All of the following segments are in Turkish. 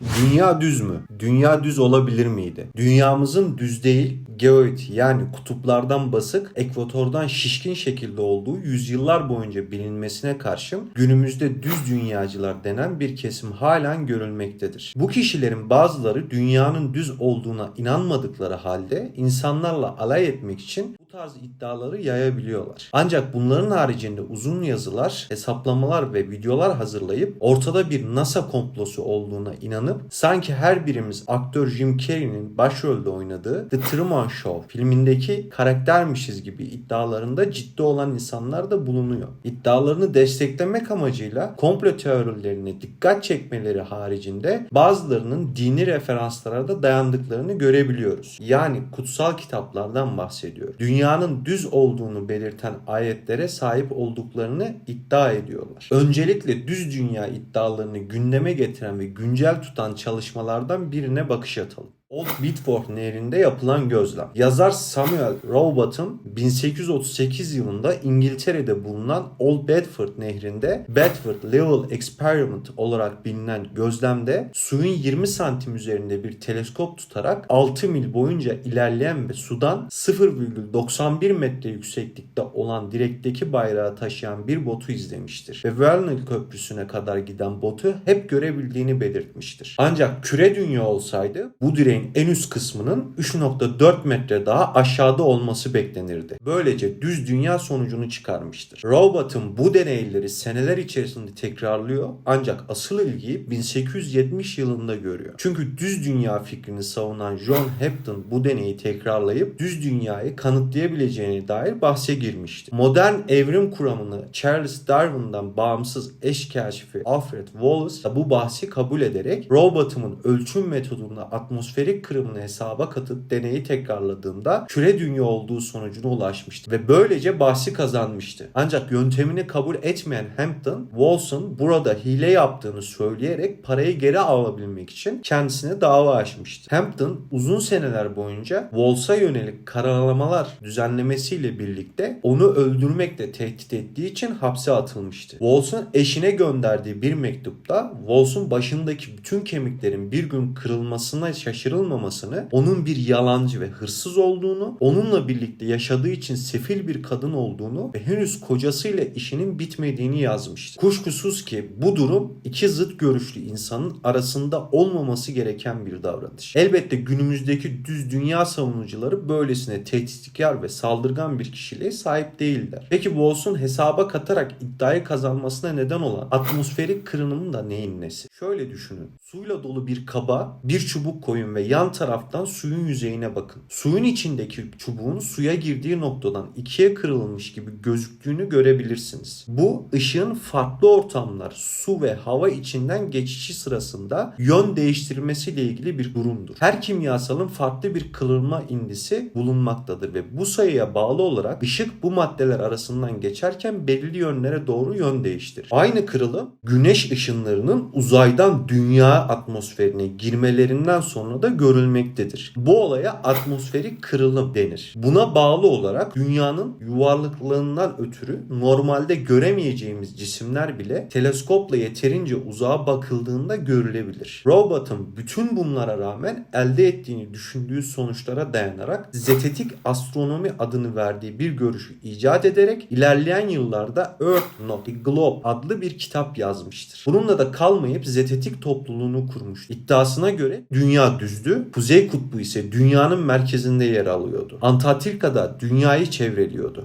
Dünya düz mü? Dünya düz olabilir miydi? Dünyamızın düz değil, geoid yani kutuplardan basık, ekvatordan şişkin şekilde olduğu yüzyıllar boyunca bilinmesine karşın günümüzde düz dünyacılar denen bir kesim halen görülmektedir. Bu kişilerin bazıları dünyanın düz olduğuna inanmadıkları halde insanlarla alay etmek için tarz iddiaları yayabiliyorlar. Ancak bunların haricinde uzun yazılar, hesaplamalar ve videolar hazırlayıp ortada bir NASA komplosu olduğuna inanıp sanki her birimiz aktör Jim Carrey'nin başrolde oynadığı The Truman Show filmindeki karaktermişiz gibi iddialarında ciddi olan insanlar da bulunuyor. İddialarını desteklemek amacıyla komplo teorilerine dikkat çekmeleri haricinde bazılarının dini referanslara da dayandıklarını görebiliyoruz. Yani kutsal kitaplardan bahsediyor. Dünyanın düz olduğunu belirten ayetlere sahip olduklarını iddia ediyorlar. Öncelikle düz dünya iddialarını gündeme getiren ve güncel tutan çalışmalardan birine bakış atalım. Old Bitford nehrinde yapılan gözlem. Yazar Samuel Rowbottom 1838 yılında İngiltere'de bulunan Old Bedford nehrinde Bedford Level Experiment olarak bilinen gözlemde suyun 20 santim üzerinde bir teleskop tutarak 6 mil boyunca ilerleyen ve sudan 0,91 metre yükseklikte olan direkteki bayrağı taşıyan bir botu izlemiştir. Ve Vernal Köprüsü'ne kadar giden botu hep görebildiğini belirtmiştir. Ancak küre dünya olsaydı bu direğin en üst kısmının 3.4 metre daha aşağıda olması beklenirdi. Böylece düz dünya sonucunu çıkarmıştır. Roboth'un bu deneyleri seneler içerisinde tekrarlıyor ancak asıl ilgiyi 1870 yılında görüyor. Çünkü düz dünya fikrini savunan John Hapton bu deneyi tekrarlayıp düz dünyayı kanıtlayabileceğine dair bahse girmişti. Modern evrim kuramını Charles Darwin'dan bağımsız eş keşfi Alfred Wallace bu bahsi kabul ederek Roboth'un ölçüm metodunu atmosferik kırımını hesaba katıp deneyi tekrarladığında küre dünya olduğu sonucuna ulaşmıştı ve böylece bahsi kazanmıştı. Ancak yöntemini kabul etmeyen Hampton, Wallace'ın burada hile yaptığını söyleyerek parayı geri alabilmek için kendisine dava açmıştı. Hampton uzun seneler boyunca Wallace'a yönelik karalamalar düzenlemesiyle birlikte onu öldürmekle tehdit ettiği için hapse atılmıştı. Wallace'ın eşine gönderdiği bir mektupta Wallace'ın başındaki bütün kemiklerin bir gün kırılmasına şaşırılmamasını, onun bir yalancı ve hırsız olduğunu, onunla birlikte yaşadığı için sefil bir kadın olduğunu ve henüz kocasıyla işinin bitmediğini yazmıştı. Kuşkusuz ki bu durum iki zıt görüşlü insanın arasında olmaması gereken bir davranış. Elbette günümüzdeki düz dünya savunucuları böylesine tehditkar ve saldırgan bir kişiliğe sahip değiller. Peki Wallace'un hesaba katarak iddiayı kazanmasına neden olan atmosferik kırınımın da neyin nesi? Şöyle düşünün. Suyla dolu bir kaba bir çubuk koyun ve yan taraftan suyun yüzeyine bakın. Suyun içindeki çubuğun suya girdiği noktadan ikiye kırılmış gibi gözüktüğünü görebilirsiniz. Bu ışığın farklı ortamlar, su ve hava içinden geçişi sırasında yön değiştirmesiyle ilgili bir durumdur. Her kimyasalın farklı bir kırılma indisi bulunmaktadır ve bu sayıya bağlı olarak ışık bu maddeler arasından geçerken belirli yönlere doğru yön değiştirir. Aynı kırılım güneş ışınlarının uzaydan dünya atmosferine girmelerinden sonra da görülmektedir. Bu olaya atmosferik kırılım denir. Buna bağlı olarak dünyanın yuvarlıklığından ötürü normalde göremeyeceğimiz cisimler bile teleskopla yeterince uzağa bakıldığında görülebilir. Robot'un bütün bunlara rağmen elde ettiğini düşündüğü sonuçlara dayanarak zetetik astronomi adını verdiği bir görüşü icat ederek ilerleyen yıllarda Earth Not a Globe adlı bir kitap yazmıştır. Bununla da kalmayıp zetetik topluluğunu kurmuş. İddiasına göre dünya düzdü, kuzey kutbu ise dünyanın merkezinde yer alıyordu. Antarktika'da dünyayı çevreliyordu.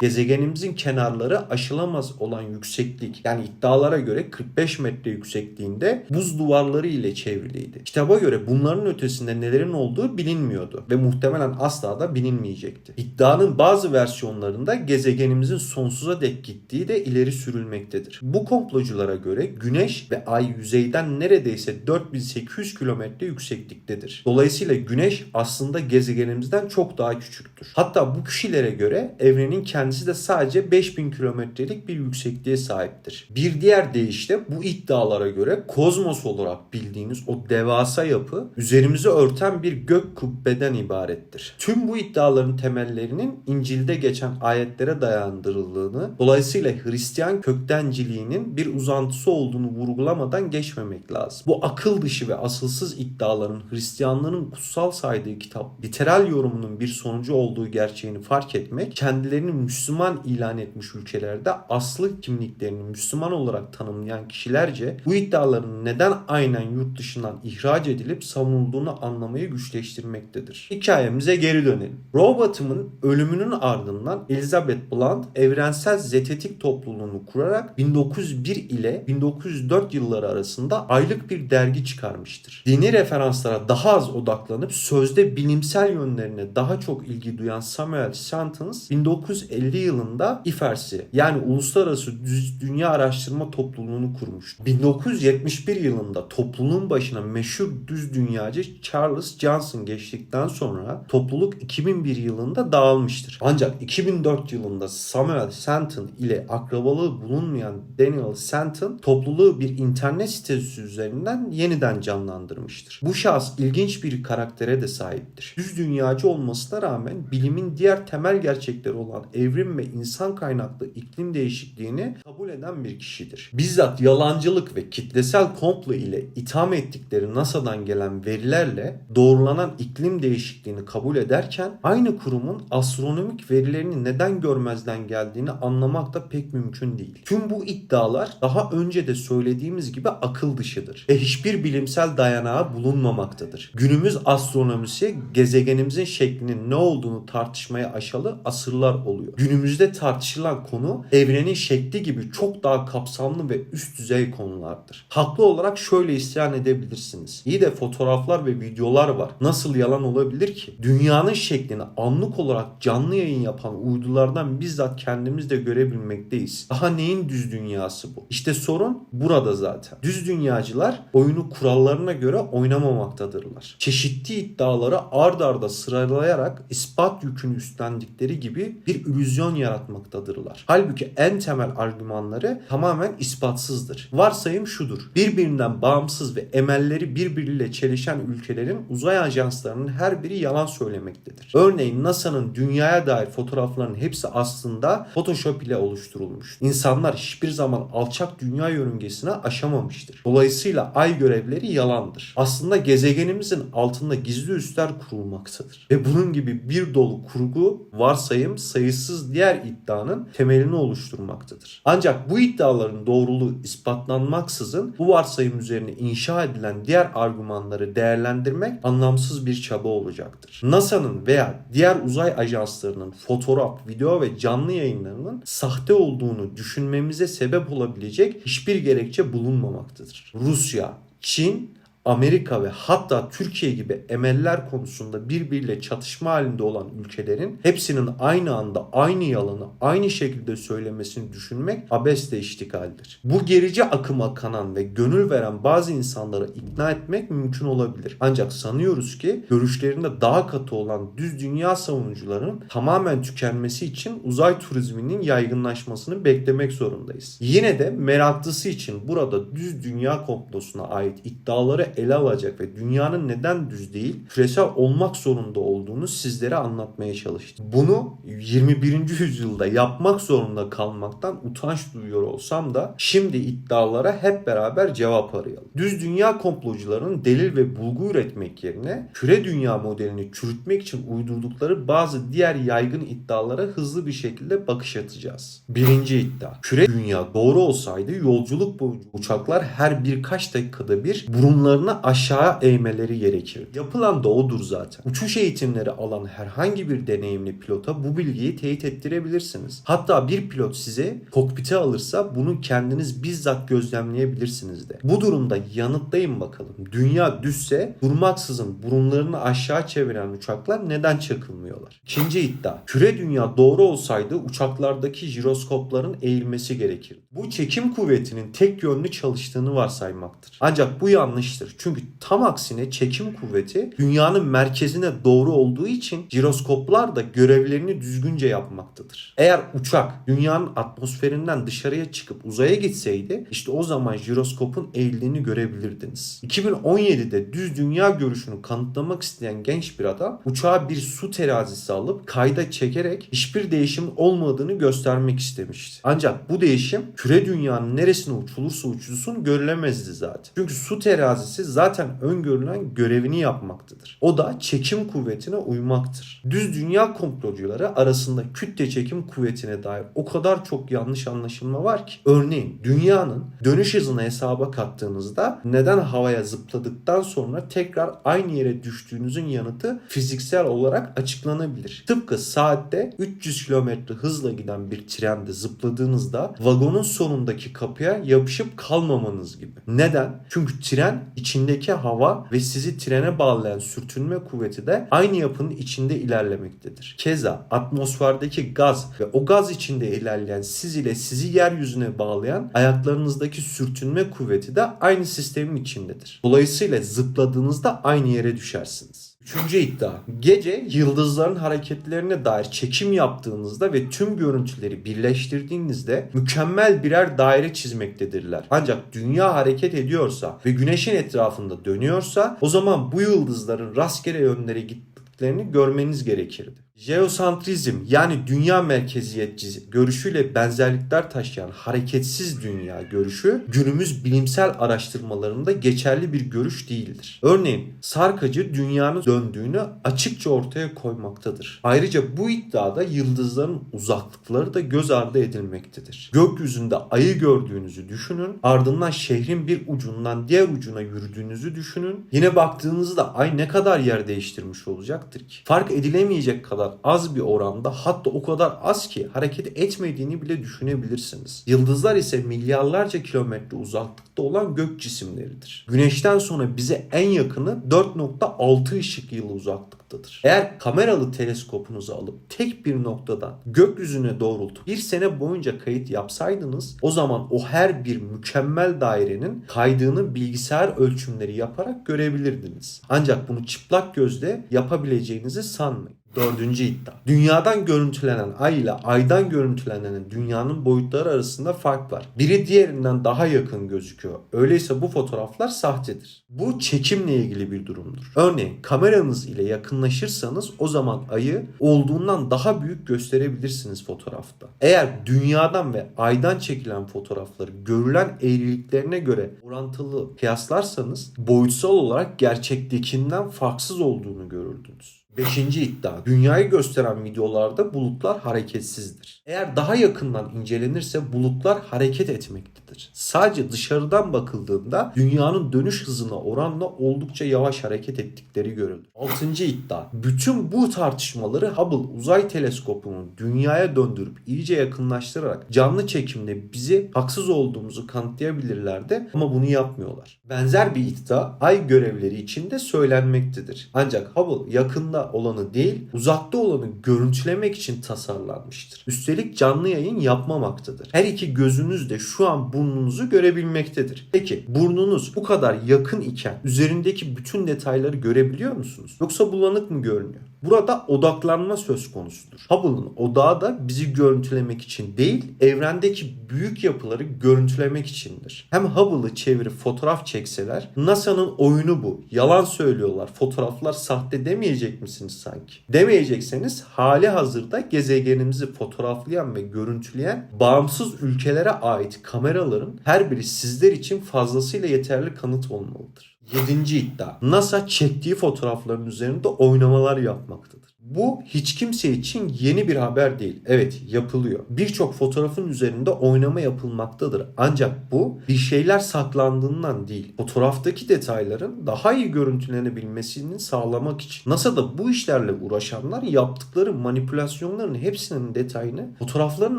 Gezegenimizin kenarları aşılamaz olan yükseklik yani iddialara göre 45 metre yüksekliğinde buz duvarları ile çevriliydi. Kitaba göre bunların ötesinde nelerin olduğu bilinmiyordu ve muhtemelen asla da bilinmeyecekti. İddianın bazı versiyonlarında gezegenimizin sonsuza dek gittiği de ileri sürülmektedir. Bu komploculara göre Güneş ve Ay yüzeyden neredeyse 4800 kilometre yüksekliktedir. Dolayısıyla Güneş aslında gezegenimizden çok daha küçüktür. Hatta bu kişilere göre evrenin kendisi kendisi de sadece 5000 kilometrelik bir yüksekliğe sahiptir. Bir diğer deyişle bu iddialara göre kozmos olarak bildiğimiz o devasa yapı üzerimizi örten bir gök kubbeden ibarettir. Tüm bu iddiaların temellerinin İncil'de geçen ayetlere dayandırıldığını, dolayısıyla Hristiyan köktenciliğinin bir uzantısı olduğunu vurgulamadan geçmemek lazım. Bu akıl dışı ve asılsız iddiaların Hristiyanların kutsal saydığı kitap literal yorumunun bir sonucu olduğu gerçeğini fark etmek, kendilerini Müslüman ilan etmiş ülkelerde aslı kimliklerini Müslüman olarak tanımlayan kişilerce bu iddiaların neden aynen yurt dışından ihraç edilip savunulduğunu anlamayı güçleştirmektedir. Hikayemize geri dönelim. Robotum'un ölümünün ardından Elizabeth Blunt evrensel zetetik topluluğunu kurarak 1901 ile 1904 yılları arasında aylık bir dergi çıkarmıştır. Dini referanslara daha az odaklanıp sözde bilimsel yönlerine daha çok ilgi duyan Samuel Sentence 1950 yılında İFERS'i yani Uluslararası Dünya Araştırma Topluluğunu kurmuştu. 1971 yılında topluluğun başına meşhur düz dünyacı Charles Johnson geçtikten sonra topluluk 2001 yılında dağılmıştır. Ancak 2004 yılında Samuel Santon ile akrabalığı bulunmayan Daniel Santon topluluğu bir internet sitesi üzerinden yeniden canlandırmıştır. Bu şahıs ilginç bir karaktere de sahiptir. Düz dünyacı olmasına rağmen bilimin diğer temel gerçekleri olan evrim ve insan kaynaklı iklim değişikliğini kabul eden bir kişidir. Bizzat yalancılık ve kitlesel komplo ile itham ettikleri NASA'dan gelen verilerle doğrulanan iklim değişikliğini kabul ederken aynı kurumun astronomik verilerini neden görmezden geldiğini anlamak da pek mümkün değil. Tüm bu iddialar daha önce de söylediğimiz gibi akıl dışıdır ve hiçbir bilimsel dayanağı bulunmamaktadır. Günümüz astronomisi gezegenimizin şeklinin ne olduğunu tartışmaya aşalı asırlar oluyor. Günümüzde tartışılan konu evrenin şekli gibi çok daha kapsamlı ve üst düzey konulardır. Haklı olarak şöyle isyan edebilirsiniz. İyi de fotoğraflar ve videolar var. Nasıl yalan olabilir ki? Dünyanın şeklini anlık olarak canlı yayın yapan uydulardan bizzat kendimiz de görebilmekteyiz. Daha neyin düz dünyası bu? İşte sorun burada zaten. Düz dünyacılar oyunu kurallarına göre oynamamaktadırlar. Çeşitli iddiaları ard arda sıralayarak ispat yükünü üstlendikleri gibi bir illüzyon yaratmaktadırlar. Halbuki en temel argümanları tamamen ispatsızdır. Varsayım şudur. Birbirinden bağımsız ve emelleri birbiriyle çelişen ülkelerin uzay ajanslarının her biri yalan söylemektedir. Örneğin NASA'nın dünyaya dair fotoğraflarının hepsi aslında Photoshop ile oluşturulmuş. İnsanlar hiçbir zaman alçak dünya yörüngesine aşamamıştır. Dolayısıyla ay görevleri yalandır. Aslında gezegenimizin altında gizli üsler kurulmaktadır. Ve bunun gibi bir dolu kurgu, varsayım, sayısız diğer iddianın temelini oluşturmaktadır. Ancak bu iddiaların doğruluğu ispatlanmaksızın bu varsayım üzerine inşa edilen diğer argümanları değerlendirmek anlamsız bir çaba olacaktır. NASA'nın veya diğer uzay ajanslarının fotoğraf, video ve canlı yayınlarının sahte olduğunu düşünmemize sebep olabilecek hiçbir gerekçe bulunmamaktadır. Rusya, Çin, Amerika ve hatta Türkiye gibi emeller konusunda birbiriyle çatışma halinde olan ülkelerin hepsinin aynı anda aynı yalanı aynı şekilde söylemesini düşünmek abesle iştigaldir. Bu gerici akıma kanan ve gönül veren bazı insanları ikna etmek mümkün olabilir. Ancak sanıyoruz ki görüşlerinde daha katı olan düz dünya savunucuların tamamen tükenmesi için uzay turizminin yaygınlaşmasını beklemek zorundayız. Yine de meraklısı için burada düz dünya komplosuna ait iddiaları ele alacak ve dünyanın neden düz değil, küresel olmak zorunda olduğunu sizlere anlatmaya çalıştım. Bunu 21. yüzyılda yapmak zorunda kalmaktan utanç duyuyor olsam da şimdi iddialara hep beraber cevap arayalım. Düz dünya komplocularının delil ve bulgu üretmek yerine küre dünya modelini çürütmek için uydurdukları bazı diğer yaygın iddialara hızlı bir şekilde bakış atacağız. Birinci iddia. Küre dünya doğru olsaydı yolculuk boyunca uçaklar her birkaç dakikada bir burunlarını aşağı eğmeleri gerekir. Yapılan da odur zaten. Uçuş eğitimleri alan herhangi bir deneyimli pilota bu bilgiyi teyit ettirebilirsiniz. Hatta bir pilot size kokpite alırsa bunu kendiniz bizzat gözlemleyebilirsiniz de. Bu durumda yanıtlayın bakalım. Dünya düzse durmaksızın burunlarını aşağı çeviren uçaklar neden çakılmıyorlar? İkinci iddia. Küre dünya doğru olsaydı uçaklardaki jiroskopların eğilmesi gerekirdi. Bu çekim kuvvetinin tek yönlü çalıştığını varsaymaktır. Ancak bu yanlıştır. Çünkü tam aksine çekim kuvveti dünyanın merkezine doğru olduğu için jiroskoplar da görevlerini düzgünce yapmaktadır. Eğer uçak dünyanın atmosferinden dışarıya çıkıp uzaya gitseydi işte o zaman jiroskopun eğildiğini görebilirdiniz. 2017'de düz dünya görüşünü kanıtlamak isteyen genç bir adam uçağa bir su terazisi alıp kayda çekerek hiçbir değişim olmadığını göstermek istemişti. Ancak bu değişim küre dünyanın neresine uçulursa uçulsun görülemezdi zaten. Çünkü su terazisi zaten öngörülen görevini yapmaktadır. O da çekim kuvvetine uymaktır. Düz dünya komplocuları arasında kütle çekim kuvvetine dair o kadar çok yanlış anlaşılma var ki. Örneğin dünyanın dönüş hızını hesaba kattığınızda neden havaya zıpladıktan sonra tekrar aynı yere düştüğünüzün yanıtı fiziksel olarak açıklanabilir. Tıpkı saatte 300 km hızla giden bir trende zıpladığınızda vagonun sonundaki kapıya yapışıp kalmamanız gibi. Neden? Çünkü tren içindeki hava ve sizi trene bağlayan sürtünme kuvveti de aynı yapının içinde ilerlemektedir. Keza atmosferdeki gaz ve o gaz içinde ilerleyen siz ile sizi yeryüzüne bağlayan ayaklarınızdaki sürtünme kuvveti de aynı sistemin içindedir. Dolayısıyla zıpladığınızda aynı yere düşersiniz. Üçüncü iddia. Gece yıldızların hareketlerine dair çekim yaptığınızda ve tüm görüntüleri birleştirdiğinizde mükemmel birer daire çizmektedirler. Ancak dünya hareket ediyorsa ve güneşin etrafında dönüyorsa o zaman bu yıldızların rastgele yönlere gittiklerini görmeniz gerekirdi. Jeosantrizm yani dünya merkeziyetçi görüşüyle benzerlikler taşıyan hareketsiz dünya görüşü günümüz bilimsel araştırmalarında geçerli bir görüş değildir. Örneğin Sarkacı dünyanın döndüğünü açıkça ortaya koymaktadır. Ayrıca bu iddiada yıldızların uzaklıkları da göz ardı edilmektedir. Gökyüzünde ayı gördüğünüzü düşünün, ardından şehrin bir ucundan diğer ucuna yürüdüğünüzü düşünün. Yine baktığınızda ay ne kadar yer değiştirmiş olacaktır ki? Fark edilemeyecek kadar az bir oranda hatta o kadar az ki hareket etmediğini bile düşünebilirsiniz. Yıldızlar ise milyarlarca kilometre uzaklıkta olan gök cisimleridir. Güneşten sonra bize en yakını 4.6 ışık yılı uzaklıktadır. Eğer kameralı teleskopunuzu alıp tek bir noktadan gökyüzüne doğrultup bir sene boyunca kayıt yapsaydınız o zaman o her bir mükemmel dairenin kaydığını bilgisayar ölçümleri yaparak görebilirdiniz. Ancak bunu çıplak gözle yapabileceğinizi sanmayın. Dördüncü iddia. Dünyadan görüntülenen ay ile aydan görüntülenen dünyanın boyutları arasında fark var. Biri diğerinden daha yakın gözüküyor. Öyleyse bu fotoğraflar sahtedir. Bu çekimle ilgili bir durumdur. Örneğin kameranız ile yakınlaşırsanız o zaman ayı olduğundan daha büyük gösterebilirsiniz fotoğrafta. Eğer dünyadan ve aydan çekilen fotoğrafları görülen eğriliklerine göre orantılı kıyaslarsanız boyutsal olarak gerçektekinden farksız olduğunu görürdünüz. Beşinci iddia. Dünyayı gösteren videolarda bulutlar hareketsizdir. Eğer daha yakından incelenirse bulutlar hareket etmektedir. Sadece dışarıdan bakıldığında dünyanın dönüş hızına oranla oldukça yavaş hareket ettikleri görülür. Altıncı iddia. Bütün bu tartışmaları Hubble uzay teleskopunu dünyaya döndürüp iyice yakınlaştırarak canlı çekimle bizi haksız olduğumuzu kanıtlayabilirlerdi ama bunu yapmıyorlar. Benzer bir iddia ay görevleri için de söylenmektedir. Ancak Hubble yakında olanı değil uzakta olanı görüntülemek için tasarlanmıştır. Üstelik canlı yayın yapmamaktadır. Her iki gözünüz de şu an burnunuzu görebilmektedir. Peki burnunuz bu kadar yakın iken üzerindeki bütün detayları görebiliyor musunuz? Yoksa bulanık mı görünüyor? Burada odaklanma söz konusudur. Hubble'ın odağı da bizi görüntülemek için değil, evrendeki büyük yapıları görüntülemek içindir. Hem Hubble'ı çevirip fotoğraf çekseler, NASA'nın oyunu bu. Yalan söylüyorlar, fotoğraflar sahte demeyecek misiniz sanki? Demeyecekseniz hali hazırda gezegenimizi fotoğraflayan ve görüntüleyen bağımsız ülkelere ait kameraların her biri sizler için fazlasıyla yeterli kanıt olmalıdır. Yedinci iddia. NASA çektiği fotoğrafların üzerinde oynamalar yapmaktadır. Bu hiç kimse için yeni bir haber değil. Evet yapılıyor. Birçok fotoğrafın üzerinde oynama yapılmaktadır. Ancak bu bir şeyler saklandığından değil. Fotoğraftaki detayların daha iyi görüntülenebilmesini sağlamak için. NASA'da bu işlerle uğraşanlar yaptıkları manipülasyonların hepsinin detayını fotoğrafların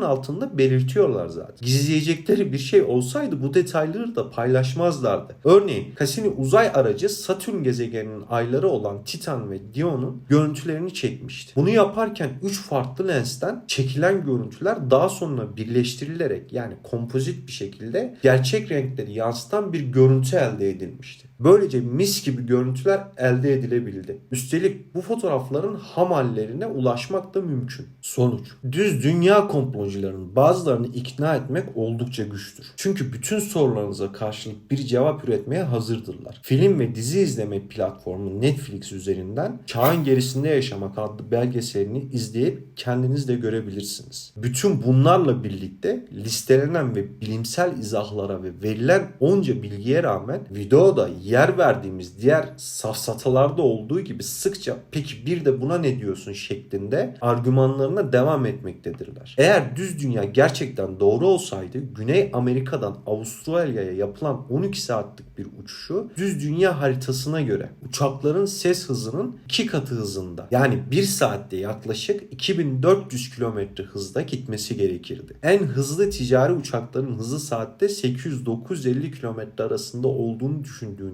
altında belirtiyorlar zaten. Gizleyecekleri bir şey olsaydı bu detayları da paylaşmazlardı. Örneğin Cassini uzay aracı Satürn gezegeninin ayları olan Titan ve Dion'un görüntülerini çekti çekmişti. Bunu yaparken 3 farklı lensten çekilen görüntüler daha sonra birleştirilerek yani kompozit bir şekilde gerçek renkleri yansıtan bir görüntü elde edilmişti. Böylece mis gibi görüntüler elde edilebildi. Üstelik bu fotoğrafların ham hallerine ulaşmak da mümkün. Sonuç. Düz dünya komplocularının bazılarını ikna etmek oldukça güçtür. Çünkü bütün sorularınıza karşılık bir cevap üretmeye hazırdırlar. Film ve dizi izleme platformu Netflix üzerinden Çağın Gerisinde Yaşamak adlı belgeselini izleyip kendiniz de görebilirsiniz. Bütün bunlarla birlikte listelenen ve bilimsel izahlara ve verilen onca bilgiye rağmen videoda yer verdiğimiz diğer safsatalarda olduğu gibi sıkça peki bir de buna ne diyorsun şeklinde argümanlarına devam etmektedirler. Eğer düz dünya gerçekten doğru olsaydı Güney Amerika'dan Avustralya'ya yapılan 12 saatlik bir uçuşu düz dünya haritasına göre uçakların ses hızının 2 katı hızında yani 1 saatte yaklaşık 2400 kilometre hızda gitmesi gerekirdi. En hızlı ticari uçakların hızı saatte 800-950 kilometre arasında olduğunu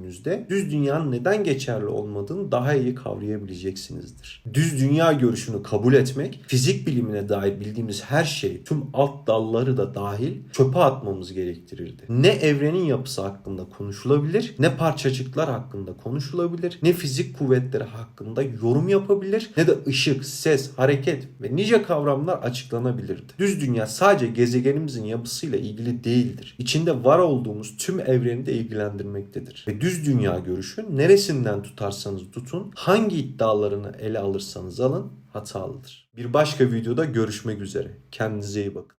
düşündüğünüzde düz dünyanın neden geçerli olmadığını daha iyi kavrayabileceksinizdir. Düz dünya görüşünü kabul etmek, fizik bilimine dair bildiğimiz her şey, tüm alt dalları da dahil çöpe atmamız gerektirirdi. Ne evrenin yapısı hakkında konuşulabilir, ne parçacıklar hakkında konuşulabilir, ne fizik kuvvetleri hakkında yorum yapabilir, ne de ışık, ses, hareket ve nice kavramlar açıklanabilirdi. Düz dünya sadece gezegenimizin yapısıyla ilgili değildir. İçinde var olduğumuz tüm evreni de ilgilendirmektedir. Ve düz dünya görüşü neresinden tutarsanız tutun, hangi iddialarını ele alırsanız alın hatalıdır. Bir başka videoda görüşmek üzere. Kendinize iyi bakın.